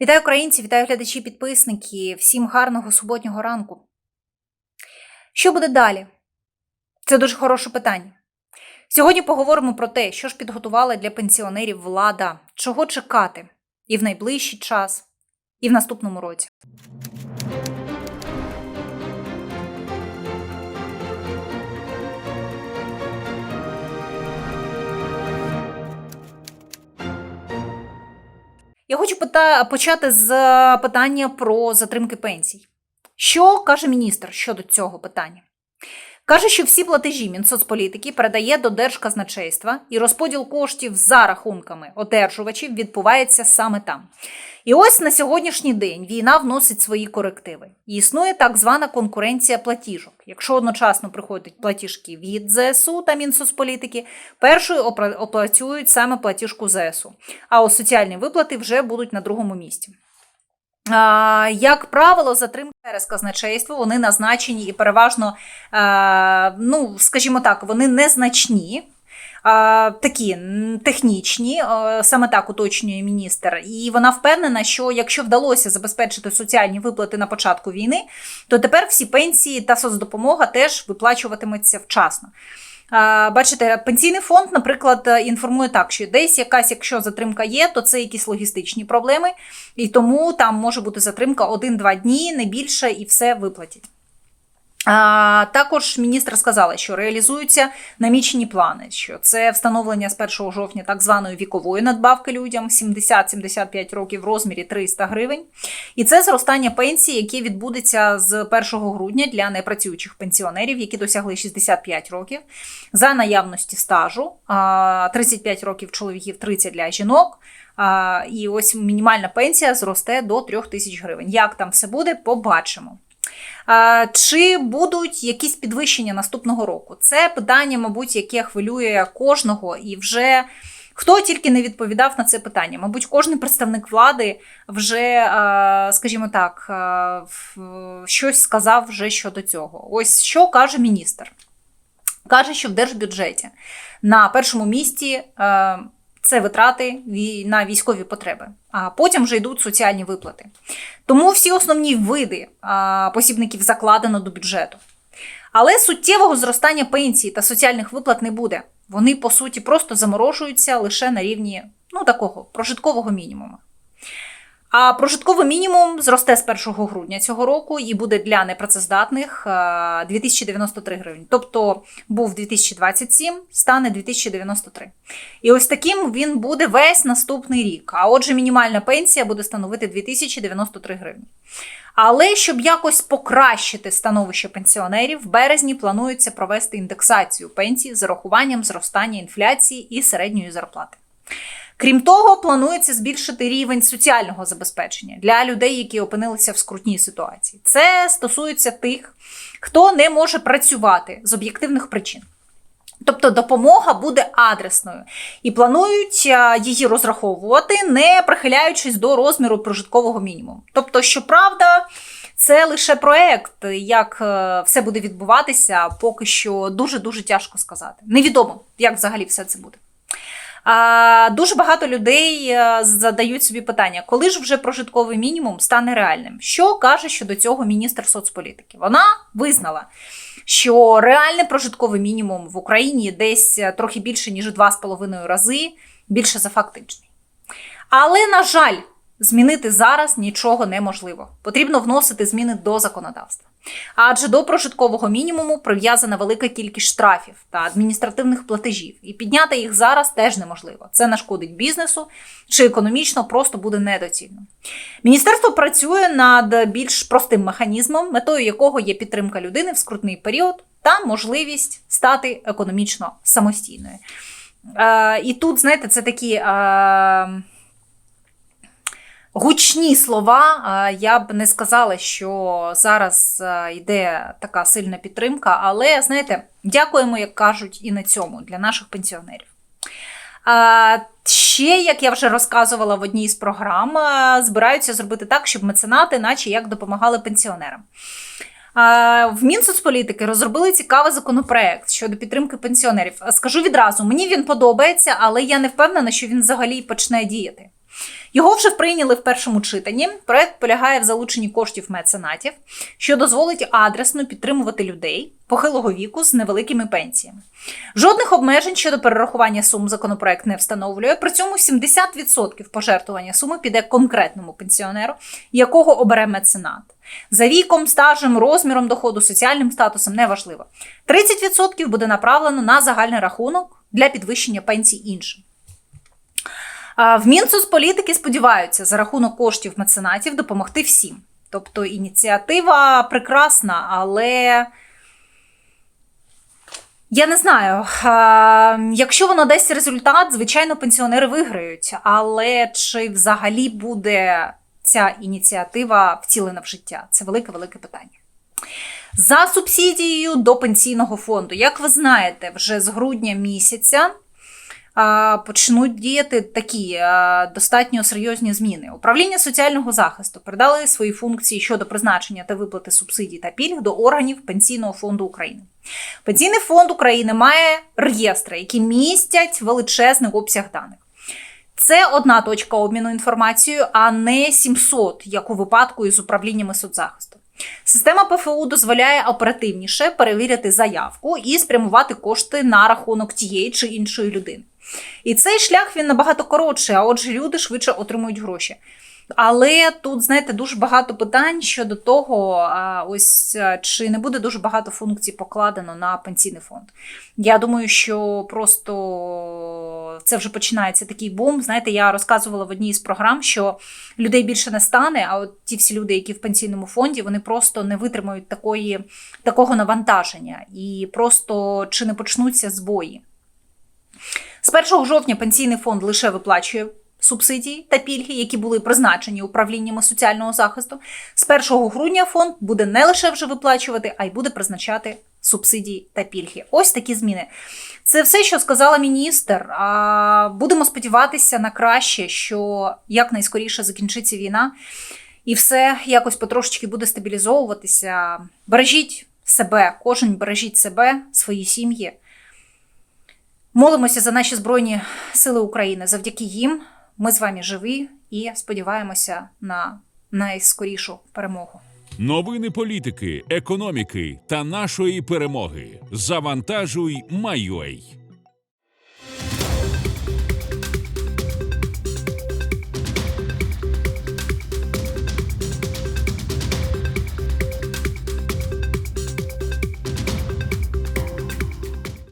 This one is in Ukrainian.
Вітаю українці, вітаю глядачі, підписники. Всім гарного суботнього ранку. Що буде далі? Це дуже хороше питання. Сьогодні поговоримо про те, що ж підготувала для пенсіонерів влада, чого чекати і в найближчий час, і в наступному році. Я хочу пита- почати з е, питання про затримки пенсій. Що каже міністр щодо цього питання? Каже, що всі платежі Мінсоцполітики передає до Держказначейства і розподіл коштів за рахунками одержувачів відбувається саме там. І ось на сьогоднішній день війна вносить свої корективи. І існує так звана конкуренція платіжок. Якщо одночасно приходять платіжки від ЗСУ та Мінсоцполітики, першою оплачують саме платіжку ЗСУ, а соціальні виплати вже будуть на другому місці. Як правило, затримки через казначейство вони назначені і переважно, ну скажімо так, вони незначні. Такі технічні, саме так уточнює міністр, і вона впевнена, що якщо вдалося забезпечити соціальні виплати на початку війни, то тепер всі пенсії та соцдопомога теж виплачуватимуться вчасно. Бачите, пенсійний фонд, наприклад, інформує так, що десь якась, якщо затримка є, то це якісь логістичні проблеми, і тому там може бути затримка 1-2 дні, не більше, і все виплатять. Також міністр сказала, що реалізуються намічені плани, що це встановлення з 1 жовтня так званої вікової надбавки людям 70-75 років в розмірі 300 гривень. І це зростання пенсії, яке відбудеться з 1 грудня для непрацюючих пенсіонерів, які досягли 65 років, за наявності стажу а, 35 років чоловіків, 30 для жінок. І ось мінімальна пенсія зросте до 3 тисяч гривень. Як там все буде, побачимо. Чи будуть якісь підвищення наступного року? Це питання, мабуть, яке хвилює кожного, і вже хто тільки не відповідав на це питання. Мабуть, кожен представник влади вже, скажімо так, щось сказав вже щодо цього. Ось що каже міністр. Каже, що в держбюджеті на першому місці це витрати на військові потреби, а потім вже йдуть соціальні виплати. Тому всі основні види посібників закладено до бюджету. Але суттєвого зростання пенсій та соціальних виплат не буде. Вони, по суті, просто заморожуються лише на рівні ну, такого прожиткового мінімуму. А прожитковий мінімум зросте з 1 грудня цього року і буде для непрацездатних 2093 гривень. Тобто був 2027, стане 2093. І ось таким він буде весь наступний рік. А отже, мінімальна пенсія буде становити 2093 гривні. Але щоб якось покращити становище пенсіонерів, в березні планується провести індексацію пенсій з урахуванням зростання інфляції і середньої зарплати. Крім того, планується збільшити рівень соціального забезпечення для людей, які опинилися в скрутній ситуації. Це стосується тих, хто не може працювати з об'єктивних причин. Тобто допомога буде адресною і планують її розраховувати, не прихиляючись до розміру прожиткового мінімуму. Тобто, щоправда, це лише проект, як е, все буде відбуватися, поки що дуже дуже тяжко сказати. Невідомо, як взагалі все це буде. Дуже багато людей е, задають собі питання, коли ж вже прожитковий мінімум стане реальним. Що каже щодо цього міністр соцполітики? Вона визнала, що реальний прожитковий мінімум в Україні десь е, трохи більше ніж у 2,5 рази більше за фактичний. Але, на жаль, змінити зараз нічого неможливо. Потрібно вносити зміни до законодавства. Адже до прожиткового мінімуму прив'язана велика кількість штрафів та адміністративних платежів, і підняти їх зараз теж неможливо. Це нашкодить бізнесу чи економічно просто буде недоцільно. Міністерство працює над більш простим механізмом, метою якого є підтримка людини в скрутний період та можливість стати економічно самостійною. Е, і тут, знаєте, це такі. Е, Гучні слова, я б не сказала, що зараз йде така сильна підтримка, але знаєте, дякуємо, як кажуть, і на цьому для наших пенсіонерів. Ще, як я вже розказувала в одній з програм, збираються зробити так, щоб меценати, наче як допомагали пенсіонерам. В Мінсоцполітики розробили цікавий законопроект щодо підтримки пенсіонерів. Скажу відразу, мені він подобається, але я не впевнена, що він взагалі почне діяти. Його вже прийняли в першому читанні. Проект полягає в залученні коштів меценатів, що дозволить адресно підтримувати людей похилого віку з невеликими пенсіями. Жодних обмежень щодо перерахування сум законопроект не встановлює. При цьому 70% пожертвування суми піде конкретному пенсіонеру, якого обере меценат. За віком, стажем, розміром доходу, соціальним статусом неважливо. 30% буде направлено на загальний рахунок для підвищення пенсій іншим. В Мінсоцполітики сподіваються за рахунок коштів меценатів допомогти всім. Тобто ініціатива прекрасна, але я не знаю. Якщо воно дасть результат, звичайно, пенсіонери виграють. Але чи взагалі буде ця ініціатива втілена в життя? Це велике-велике питання. За субсидією до пенсійного фонду, як ви знаєте, вже з грудня місяця почнуть діяти такі достатньо серйозні зміни. Управління соціального захисту передали свої функції щодо призначення та виплати субсидій та пільг до органів Пенсійного фонду України. Пенсійний фонд України має реєстри, які містять величезний обсяг даних. Це одна точка обміну інформацією, а не 700, як у випадку із управліннями соцзахисту. Система ПФУ дозволяє оперативніше перевірити заявку і спрямувати кошти на рахунок тієї чи іншої людини. І цей шлях він набагато коротший, а отже, люди швидше отримують гроші. Але тут, знаєте, дуже багато питань щодо того, ось чи не буде дуже багато функцій покладено на пенсійний фонд. Я думаю, що просто це вже починається такий бум. Знаєте, я розказувала в одній з програм, що людей більше не стане, а от ті всі люди, які в пенсійному фонді, вони просто не витримають такої, такого навантаження і просто чи не почнуться збої. З 1 жовтня пенсійний фонд лише виплачує субсидії та пільги, які були призначені управліннями соціального захисту. З 1 грудня фонд буде не лише вже виплачувати, а й буде призначати субсидії та пільги. Ось такі зміни. Це все, що сказала міністр. А будемо сподіватися на краще, що якнайскоріше закінчиться війна, і все якось потрошечки буде стабілізовуватися. Бережіть себе, кожен бережіть себе, свої сім'ї. Молимося за наші Збройні Сили України. Завдяки їм ми з вами живі і сподіваємося на найскорішу перемогу. Новини політики, економіки та нашої перемоги. Завантажуй, Майой.